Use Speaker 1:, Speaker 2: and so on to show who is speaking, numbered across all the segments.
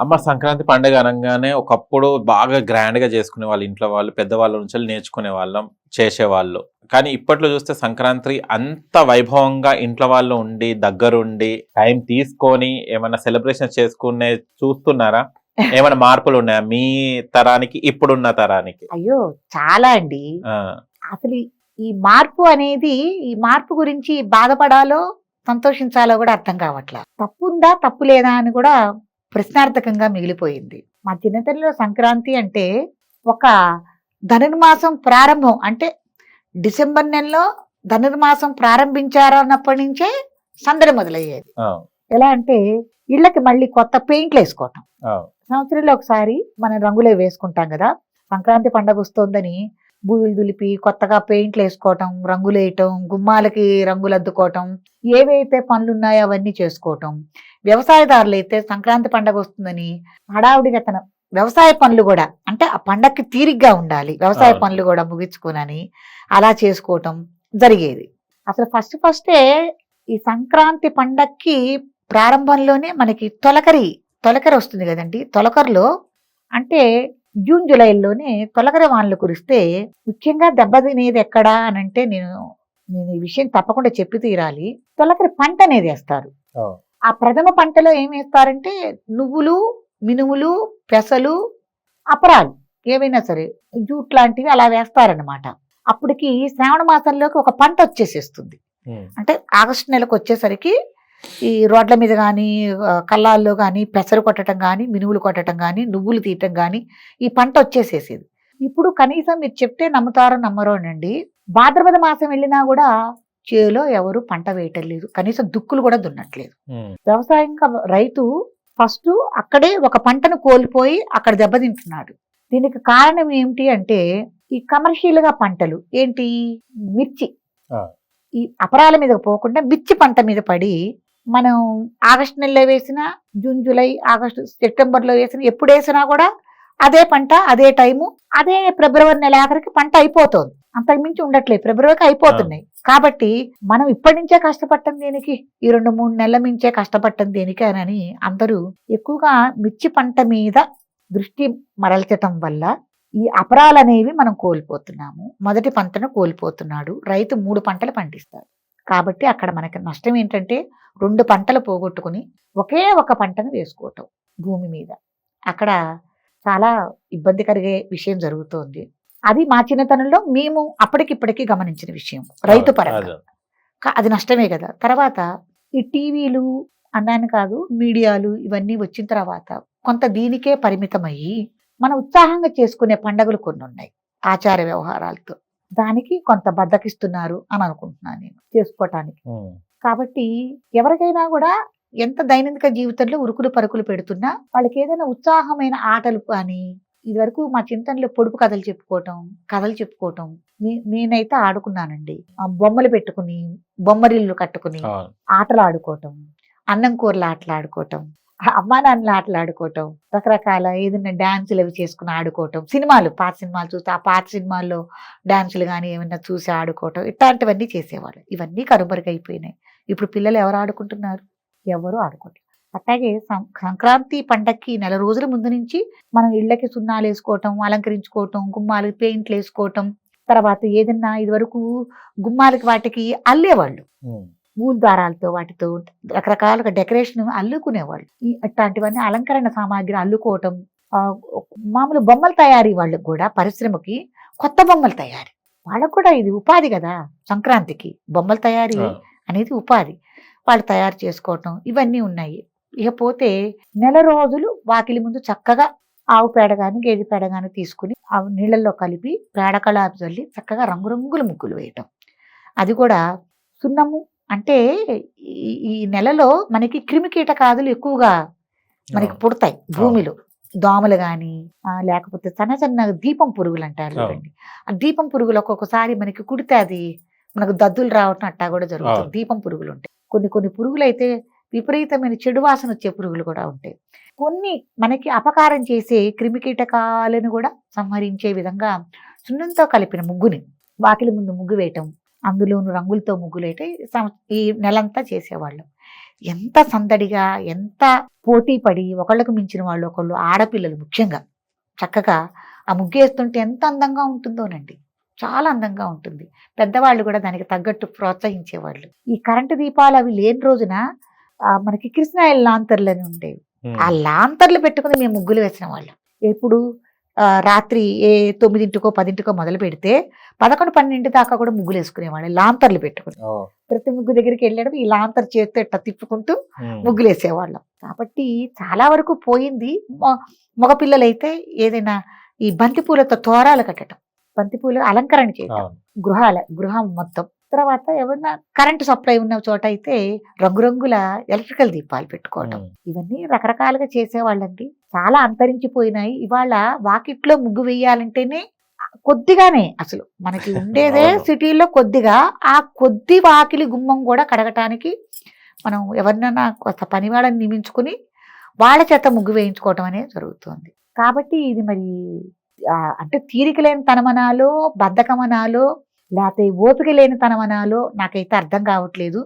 Speaker 1: అమ్మ సంక్రాంతి పండుగ అనగానే ఒకప్పుడు బాగా గ్రాండ్గా చేసుకునే వాళ్ళు ఇంట్లో వాళ్ళు పెద్దవాళ్ళ నుంచి నేర్చుకునే వాళ్ళం చేసేవాళ్ళు. కానీ ఇప్పట్లో చూస్తే సంక్రాంతి అంత వైభవంగా ఇంట్లో వాళ్ళు ఉండి దగ్గరుండి టైం తీసుకొని ఏమైనా సెలబ్రేషన్ చేసుకునే చూస్తున్నారా? ఏమైనా మార్పులు ఉన్నాయా? మీ తరానికి ఇప్పుడున్న తరానికి?
Speaker 2: అయ్యో చాలా అండి. అసలు ఈ- మార్పు అనేది ఈ మార్పు గురించి బాధపడాలో సంతోషించాలో కూడా అర్థం కావట్లా. తప్పు ఉందా తప్పు లేదా అని కూడా ప్రశ్నార్థకంగా మిగిలిపోయింది. మా చిన్నతనంలో సంక్రాంతి అంటే ఒక ధనుర్మాసం ప్రారంభం. అంటే డిసెంబర్ నెలలో ధనుర్మాసం ప్రారంభించారన్నప్పటి నుంచే సందడి మొదలయ్యేది. ఎలా అంటే ఇళ్ళకి మళ్ళీ కొత్త పెయింట్లు వేసుకోవటం. సంవత్సరంలో ఒకసారి మనం రంగులే వేసుకుంటాం కదా. సంక్రాంతి పండగ వస్తోందని బూజులు దులిపి కొత్తగా పెయింట్లు వేసుకోవటం రంగులు వేయటం గుమ్మాలకి రంగులు అద్దుకోవటం ఏవైతే పనులు ఉన్నాయో అవన్నీ చేసుకోవటం. వ్యవసాయదారులు అయితే సంక్రాంతి పండగ వస్తుందని హడావుడిగా తన వ్యవసాయ పనులు కూడా అంటే ఆ పండగకి తీరిగ్గా ఉండాలి. వ్యవసాయ. పనులు కూడా ముగించుకోనని అలా చేసుకోవటం జరిగేది. అసలు ఫస్ట్ ఫస్టే ఈ సంక్రాంతి పండక్కి ప్రారంభంలోనే మనకి తొలకరి తొలకరి వస్తుంది కదండి. తొలకరిలో అంటే జూన్ జూలైలోనే తొలకరి వానలు కురిస్తే ముఖ్యంగా దెబ్బతినేది ఎక్కడా అని అంటే నేను నేను ఈ విషయం తప్పకుండా చెప్పి తీరాలి. తొలకరి పంట అనేది వేస్తారు.
Speaker 1: ఆ,
Speaker 2: ప్రథమ పంటలో ఏం వేస్తారంటే నువ్వులు మినుములు పెసలు అపరాలు ఏవైనా సరే జూట్ లాంటివి అలా వేస్తారనమాట అప్పటికి శ్రావణ మాసంలోకి ఒక పంట వచ్చేసేస్తుంది. అంటే ఆగస్టు నెలకు వచ్చేసరికి ఈ రోడ్ల మీద కానీ కళ్ళాల్లో కానీ పెసరు కొట్టడం కానీ మినువులు కొట్టడం కానీ నువ్వులు తీయటం కానీ ఈ పంట వచ్చేసేసేది. ఇప్పుడు కనీసం మీరు చెప్తే నమ్ముతారో నమ్మరో అండి భాద్రపద మాసం వెళ్ళినా కూడా చేలో ఎవరు పంట వేయటం లేదు కనీసం దుక్కులు కూడా దున్నట్లేదు. వ్యవసాయం రైతు ఫస్ట్ అక్కడే ఒక పంటను కోల్పోయి అక్కడ దెబ్బతింటున్నాడు. దీనికి కారణం ఏమిటి అంటే ఈ కమర్షియల్గా పంటలు ఏంటి? మిర్చి. ఈ అపరాల మీద పోకుండా మిర్చి పంట మీద పడి మనం ఆగస్టు నెలలో వేసిన జూన్ జూలై ఆగస్టు సెప్టెంబర్లో వేసిన ఎప్పుడు వేసినా కూడా అదే పంట అదే టైము అదే ఫిబ్రవరి నెల ఆఖరికి పంట అయిపోతుంది. అంతకు మించి ఉండట్లేదు. ఫిబ్రవరికి అయిపోతున్నాయి. కాబట్టి మనం ఇప్పటి నుంచే కష్టపడటం దేనికి? ఈ రెండు మూడు నెలల నుంచే కష్టపడటం దేనికి అని అందరూ ఎక్కువగా మిర్చి పంట మీద దృష్టి మరల్చటం వల్ల ఈ అపరాలు అనేవి మనం కోల్పోతున్నాము. మొదటి పంటను కోల్పోతున్నాడు. రైతు మూడు పంటలు పండిస్తాడు. కాబట్టి అక్కడ మనకి నష్టం ఏంటంటే రెండు పంటలు పోగొట్టుకుని ఒకే ఒక పంటను వేసుకోవటం భూమి మీద. అక్కడ చాలా ఇబ్బంది కలిగే విషయం జరుగుతోంది. అది మా చిన్నతనంలో మేము అప్పటికిప్పటికి గమనించిన విషయం రైతు పరంగా.
Speaker 1: అదే.
Speaker 2: నష్టమే కదా. తర్వాత ఈ టీవీలు అన్నాను కాదు మీడియాలు ఇవన్నీ వచ్చిన తర్వాత కొంత దీనికే పరిమితమయ్యి మన ఉత్సాహంగా చేసుకునే పండగలు కొన్ని ఉన్నాయి ఆచార వ్యవహారాలతో. దానికి కొంత బద్దకిస్తున్నారు అని అనుకుంటున్నాను నేను చేసుకోవటానికి కాబట్టి ఎవరికైనా కూడా ఎంత దైనందిక జీవితంలో ఉరుకులు పరుకులు పెడుతున్నా వాళ్ళకి ఏదైనా ఉత్సాహమైన ఆటలు కానీ ఇదివరకు మా చింతనలో పొడుపు కథలు చెప్పుకోవటం కథలు చెప్పుకోవటం నేనైతే ఆడుకున్నానండి. బొమ్మలు పెట్టుకుని బొమ్మరిల్లు కట్టుకుని. ఆటలు ఆడుకోవటం అన్నం కూరలు ఆటలు ఆడుకోవటం అమ్మా నాన్నలు ఆటలు ఆడుకోవటం రకరకాల ఏదైనా డాన్సులు అవి చేసుకుని ఆడుకోవటం సినిమాలు పాత సినిమాలు చూస్తే ఆ పాత సినిమాల్లో డాన్సులు కానీ ఏమైనా చూసి ఆడుకోవటం ఇట్లాంటివన్నీ చేసేవాళ్ళు. ఇవన్నీ కనుమరుగైపోయినాయి. ఇప్పుడు పిల్లలు ఎవరు ఆడుకుంటున్నారు? ఎవరు ఆడుకోవటం అట్లాగే సం- సంక్రాంతి పండక్కి నెల రోజుల ముందు నుంచి మనం ఇళ్ళకి సున్నాలు వేసుకోవటం అలంకరించుకోవటం గుమ్మాలకి పెయింట్లు వేసుకోవటం తర్వాత ఏదన్నా ఇదివరకు గుమ్మాలకి వాటికి అల్లేవాళ్ళు.
Speaker 1: ఉమ్,
Speaker 2: ఊలు దారాలతో వాటితో రకరకాలుగా డెకరేషన్ అల్లుకునేవాళ్ళు. ఈ అట్లాంటివన్నీ అలంకరణ సామాగ్రి అల్లుకోవటం మామూలు బొమ్మల తయారీ వాళ్ళకి కూడా పరిశ్రమకి కొత్త బొమ్మల తయారీ. వాళ్ళకు కూడా ఇది ఉపాధి కదా సంక్రాంతికి. బొమ్మల తయారీ అనేది ఉపాధి. వాళ్ళు తయారు చేసుకోవటం ఇవన్నీ ఉన్నాయి. ఇకపోతే నెల రోజులు వాకిలి ముందు చక్కగా ఆవు పేడ కానీ గేదె పేడ కానీ తీసుకుని ఆ నీళ్ళల్లో కలిపి పేడ కళాపు చల్లి చక్కగా రంగురంగుల ముగ్గులు వేయటం. అది కూడా సున్నము అంటే ఈ- నెలలో మనకి క్రిమి కీటకాదులు ఎక్కువగా మనకి. పుడతాయి భూమిలో. దోమలు కానీ లేకపోతే సన్న సన్న దీపం పురుగులు అంటారు ఆ దీపం పురుగులు ఒక్కొక్కసారి మనకి కుడితే అది మనకు దద్దులు రావటం అట్టా కూడా జరుగుతుంది. దీపం పురుగులు ఉంటాయి. కొన్ని కొన్ని పురుగులు అయితే విపరీతమైన చెడు వాసన వచ్చే పురుగులు కూడా ఉంటాయి. కొన్ని మనకి అపకారం చేసే క్రిమి కీటకాలను కూడా సంహరించే విధంగా సున్నంతో కలిపిన ముగ్గుని వాకిలి ముందు ముగ్గు వేయటం అందులోను రంగులతో ముగ్గులు వేయటం ఈ నెలంతా చేసేవాళ్ళం. ఎంత సందడిగా ఎంత పోటీ పడి ఒకళ్ళకు మించిన వాళ్ళు ఒకళ్ళు ఆడపిల్లలు ముఖ్యంగా. చక్కగా ఆ ముగ్గేస్తుంటే ఎంత అందంగా ఉంటుందోనండి. చాలా అందంగా ఉంటుంది. పెద్దవాళ్ళు కూడా దానికి తగ్గట్టు ప్రోత్సహించేవాళ్ళు. ఈ కరెంటు దీపాలు అవి లేని రోజున మనకి కృష్ణాయిల్ లాంతర్లు అని ఉండేవి. ఆ లాంతర్లు పెట్టుకుని మేము ముగ్గులు వేసిన వాళ్ళం ఎప్పుడు రాత్రి ఏ తొమ్మిదింటికో పదింటికో మొదలు పెడితే పదకొండు పన్నెండు దాకా కూడా ముగ్గులు వేసుకునేవాళ్ళం లాంతర్లు పెట్టుకుని. ప్రతి ముగ్గు దగ్గరికి వెళ్ళడం ఈ లాంతర్ చేతితో ఇట్లా తిప్పుకుంటూ. ముగ్గులు వేసేవాళ్ళం కాబట్టి చాలా వరకు పోయింది మగపిల్లలైతే ఏదైనా ఈ బంతిపూలతో తోరాలు కట్టడం బంతిపూలు అలంకరణ చేయడం. గృహాల గృహం మొత్తం తర్వాత ఎవరన్నా కరెంటు సప్లై ఉన్న చోట అయితే రంగురంగుల ఎలక్ట్రికల్ దీపాలు పెట్టుకోవడం. ఇవన్నీ రకరకాలుగా చేసేవాళ్ళండి. చాలా అంతరించిపోయినాయి. ఇవాళ వాకిట్లో ముగ్గు వేయాలంటేనే కొద్దిగానే అసలు మనకి ఉండేదే. సిటీలో కొద్దిగా. ఆ కొద్ది వాకిలి గుమ్మం కూడా కడగటానికి మనం ఎవరినైనా కొత్త పని వాళ్ళని నియమించుకుని వాళ్ళ చేత ముగ్గు వేయించుకోవటం అనేది జరుగుతుంది. కాబట్టి ఇది మరి అంటే తీరిక లేని తనమనాలో బద్ధకమనాలో లేకపోతే ఓపిక లేని తనమనాలో నాకైతే అర్థం కావట్లేదు.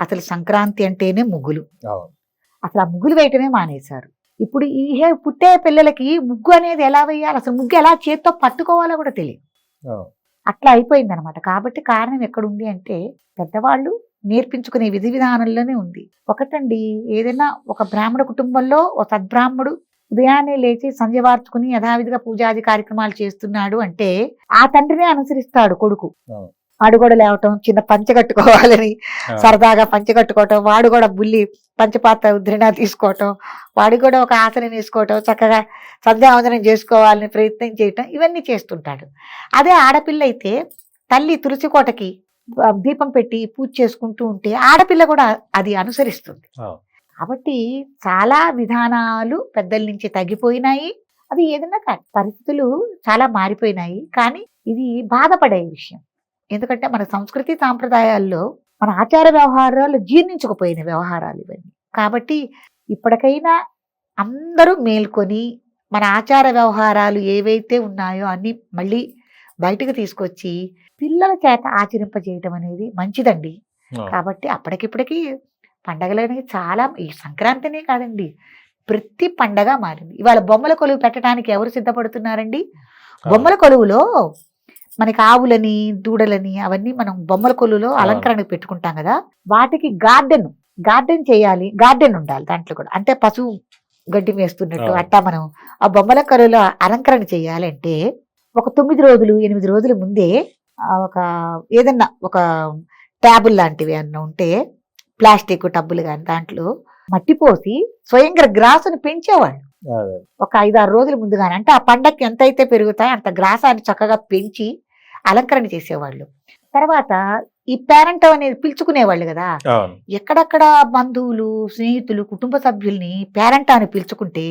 Speaker 2: అసలు సంక్రాంతి అంటేనే ముగ్గులు. అసలు ఆ ముగ్గులు వేయటమే మానేశారు. ఇప్పుడు ఈ హే పుట్టే పిల్లలకి ముగ్గు అనేది ఎలా వేయాలి? అసలు ముగ్గు ఎలా చేత్తో పట్టుకోవాలో కూడా తెలియదు. అట్లా అయిపోయింది అనమాట కాబట్టి కారణం ఎక్కడుంది అంటే పెద్దవాళ్ళు నేర్పించుకునే విధి విధానంలోనే ఉంది. ఒకటండి ఏదైనా ఒక బ్రాహ్మణ కుటుంబంలో ఒక సద్బ్రాహ్మడు ఉదయాన్నే లేచి సంధ్య వార్చుకుని యథావిధిగా పూజాది కార్యక్రమాలు చేస్తున్నాడు అంటే ఆ తండ్రినే అనుసరిస్తాడు కొడుకు. వాడు కూడా లేవటం చిన్న పంచ కట్టుకోవాలని. సరదాగా పంచె కట్టుకోవటం వాడు కూడా బుల్లి పంచపాత్ర ఉద్ధరణ తీసుకోవటం వాడు కూడా ఒక ఆసనం వేసుకోవటం చక్కగా సంధ్యావందనం చేసుకోవాలని ప్రయత్నం చేయటం ఇవన్నీ చేస్తుంటాడు అదే ఆడపిల్ల అయితే తల్లి తులసి కోటకి ఆ, దీపం పెట్టి పూజ చేసుకుంటూ ఉంటే ఆడపిల్ల కూడా అది అనుసరిస్తుంది. కాబట్టి చాలా విధానాలు పెద్దల నుంచి తగ్గిపోయినాయి. అది ఏదైనా పరిస్థితులు చాలా మారిపోయినాయి. కానీ ఇది బాధపడే విషయం. ఎందుకంటే మన సంస్కృతి సాంప్రదాయాల్లో మన ఆచార వ్యవహారాలు జీర్ణించకపోయిన వ్యవహారాలు ఇవన్నీ. కాబట్టి ఇప్పటికైనా అందరూ మేల్కొని మన ఆచార వ్యవహారాలు ఏవైతే ఉన్నాయో అన్ని మళ్ళీ బయటకు తీసుకొచ్చి పిల్లల చేత ఆచరింపజేయటం అనేది మంచిదండి. కాబట్టి అప్పటికిప్పటికి పండగలు అనేవి చాలా ఈ సంక్రాంతినే కాదండి. ప్రతి పండగ మారింది. ఇవాళ బొమ్మల కొలువు పెట్టడానికి ఎవరు సిద్ధపడుతున్నారండి? బొమ్మల కొలువులో మనకి ఆవులని దూడలని అవన్నీ మనం బొమ్మల కొలువులో అలంకరణకు పెట్టుకుంటాం కదా. వాటికి గార్డెన్ గార్డెన్ చేయాలి. గార్డెన్ ఉండాలి దాంట్లో కూడా. అంటే పశువు గడ్డి వేస్తున్నట్టు. అట్టా మనం ఆ బొమ్మల కొలువులో అలంకరణ చేయాలంటే ఒక తొమ్మిది రోజులు ఎనిమిది రోజుల ముందే ఒక ఏదన్నా ఒక ట్యాబుల్ లాంటివి అన్న ఉంటే ప్లాస్టిక్ టబ్బులు కానీ దాంట్లో మట్టి పోసి స్వయంగా గ్రాసును పెంచేవాళ్ళు. ఒక ఐదారు రోజుల ముందుగానే అంటే ఆ పండక్కి ఎంత అయితే పెరుగుతాయో అంత గ్రాసాన్ని చక్కగా పెంచి అలంకరణ చేసేవాళ్ళు తర్వాత ఈ పేరెంట్ అనేది పిలుచుకునేవాళ్ళు కదా. ఎక్కడెక్కడ బంధువులు స్నేహితులు కుటుంబ సభ్యుల్ని పేరెంట్ అని పిలుచుకుంటే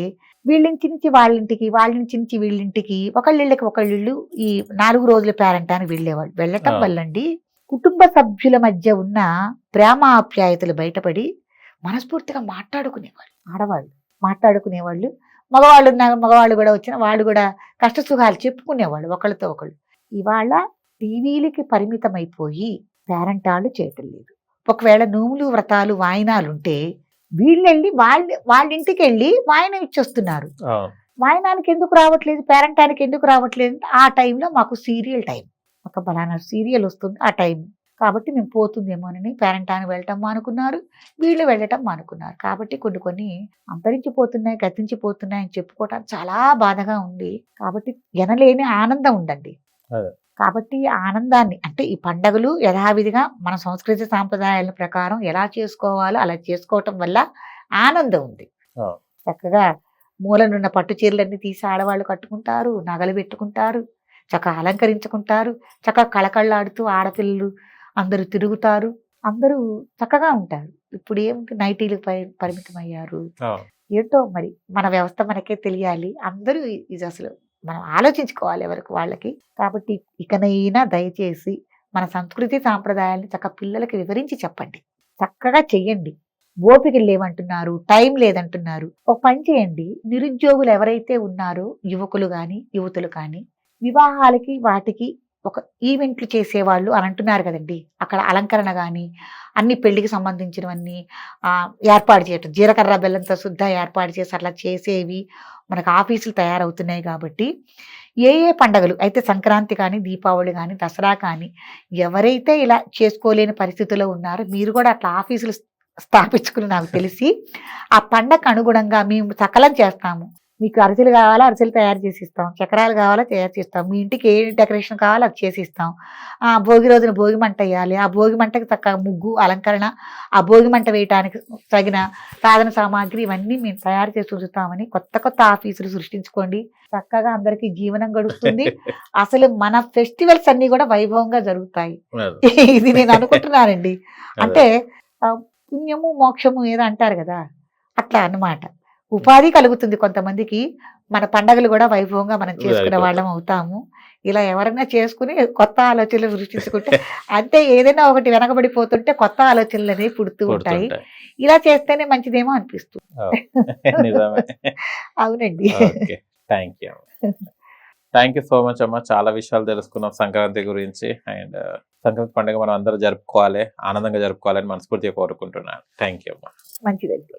Speaker 2: వీళ్ళింటి నుంచి వాళ్ళింటికి వాళ్ళింటి నుంచి వీళ్ళింటికి ఒకళ్ళిళ్ళకి ఒకళ్ళిళ్ళు ఈ నాలుగు రోజుల పేరెంట్ అని వెళ్ళేవాళ్ళు వెళ్ళటం. వల్లండి కుటుంబ సభ్యుల మధ్య ఉన్న ప్రేమ ఆప్యాయతలు బయటపడి మనస్ఫూర్తిగా మాట్లాడుకునేవాళ్ళు ఆడవాళ్ళు మాట్లాడుకునేవాళ్ళు. మగవాళ్ళు ఉన్న మగవాళ్ళు కూడా వచ్చిన వాళ్ళు కూడా కష్ట సుఖాలు చెప్పుకునేవాళ్ళు ఒకళ్ళతో ఒకళ్ళు. ఇవాళ టీవీలకి పరిమితమైపోయి పేరెంటాళ్ళు చేయటం లేదు. ఒకవేళ నోములు వ్రతాలు వాయినాలు ఉంటే వీళ్ళెళ్ళి వాళ్ళ వాళ్ళ ఇంటికి వెళ్ళి వాయినం ఇచ్చొస్తున్నారు. వాయినానికి ఎందుకు రావట్లేదు? పేరెంటానికి ఎందుకు రావట్లేదు? ఆ టైంలో మాకు సీరియల్ టైం. ఒక బలానా సీరియల్ వస్తుంది ఆ టైం. కాబట్టి మేము పోతుందేమోనని పేరెంటానికి వెళ్ళటం మానుకున్నారు వీళ్ళు వెళ్ళటం మానుకున్నారు. కాబట్టి కొన్ని కొన్ని అంతరించిపోతున్నాయి గతించిపోతున్నాయి అని చెప్పుకోవటానికి చాలా బాధగా ఉంది. కాబట్టి ఎనలేని ఆనందం ఉందండి.
Speaker 1: అదే.
Speaker 2: కాబట్టి ఆనందాన్ని అంటే ఈ పండగలు యథావిధిగా మన సంస్కృతి సాంప్రదాయాల ప్రకారం ఎలా చేసుకోవాలో అలా చేసుకోవటం వల్ల ఆనందం ఉంది. చక్కగా మూలనున్న పట్టు చీరలన్నీ తీసి ఆడవాళ్ళు కట్టుకుంటారు నగలు పెట్టుకుంటారు. చక్కగా అలంకరించుకుంటారు చక్కగా కళకళ్ళాడుతూ ఆడపిల్లలు అందరూ తిరుగుతారు అందరూ చక్కగా ఉంటారు. ఇప్పుడు ఏమిటి నైటీలు పరి- పరిమితమయ్యారు.
Speaker 1: అవును.
Speaker 2: ఏంటో మరి మన వ్యవస్థ మనకే తెలియాలి. అందరూ ఇది అసలు మనం ఆలోచించుకోవాలి ఎవరికి వాళ్ళకి. కాబట్టి ఇకనైనా దయచేసి మన సంస్కృతి సాంప్రదాయాలను చక్కగా పిల్లలకి వివరించి చెప్పండి. చక్కగా చెయ్యండి. ఓపిక లేవంటున్నారు టైం లేదంటున్నారు. ఒక పని చేయండి. నిరుద్యోగులు ఎవరైతే ఉన్నారో యువకులు కానీ యువతులు కానీ వివాహాలకి వాటికి ఒక ఈవెంట్లు చేసేవాళ్ళు అని అంటున్నారు కదండి. అక్కడ అలంకరణ కానీ అన్ని పెళ్ళికి సంబంధించినవన్నీ ఏర్పాటు చేయటం. జీలకర్ర బెల్లంతో శుద్ధ ఏర్పాటు చేసి అట్లా చేసేవి మనకు ఆఫీసులు తయారవుతున్నాయి కాబట్టి ఏ ఏ పండగలు అయితే సంక్రాంతి కానీ దీపావళి కానీ దసరా కానీ ఎవరైతే ఇలా చేసుకోలేని పరిస్థితిలో ఉన్నారో మీరు కూడా అట్లా ఆఫీసులు స్థాపించుకుని నాకు తెలిసి ఆ పండగకు అనుగుణంగా మేము సకలం చేస్తాము. మీకు అరిసెలు కావాలా అరిసెలు తయారు చేసి ఇస్తాం చక్రాలు కావాలా తయారు చేస్తాం. మీ ఇంటికి ఏ డెకరేషన్ కావాలో అది చేసి ఇస్తాం ఆ భోగి రోజున భోగి మంట వేయాలి. ఆ భోగి మంటకి చక్కగా ముగ్గు అలంకరణ ఆ భోగి మంట వేయటానికి తగిన సాధన సామాగ్రి ఇవన్నీ మేము తయారు చేసి ఉంచుతామని కొత్త కొత్త ఆఫీసులు సృష్టించుకోండి. చక్కగా అందరికీ జీవనం గడుస్తుంది. అసలు మన ఫెస్టివల్స్ అన్ని కూడా వైభవంగా జరుగుతాయి. ఇది నేను అనుకుంటున్నానండి. అంటే పుణ్యము మోక్షము ఏదో అంటారు కదా అట్లా అన్నమాట. ఉపాధి కలుగుతుంది కొంతమందికి. మన పండగలు కూడా వైభవంగా మనం చేసుకునే. వాళ్ళం అవుతాము. ఇలా ఎవరైనా చేసుకుని కొత్త ఆలోచనలు సృష్టించుకుంటే అంటే ఏదైనా ఒకటి వెనకబడిపోతుంటే కొత్త ఆలోచనలు అనేవి పుడుతూ ఉంటాయి. ఇలా చేస్తేనే మంచిదేమో అనిపిస్తుంది. అవునండి.
Speaker 1: Thank you. Thank you so much అమ్మ. చాలా విషయాలు తెలుసుకున్నాం సంక్రాంతి గురించి. అండ్ సంక్రాంతి పండుగ మనం అందరూ జరుపుకోవాలి ఆనందంగా జరుపుకోవాలని మనస్ఫూర్తిగా కోరుకుంటున్నాను. థ్యాంక్ యూ అమ్మ.
Speaker 2: మంచిదండి.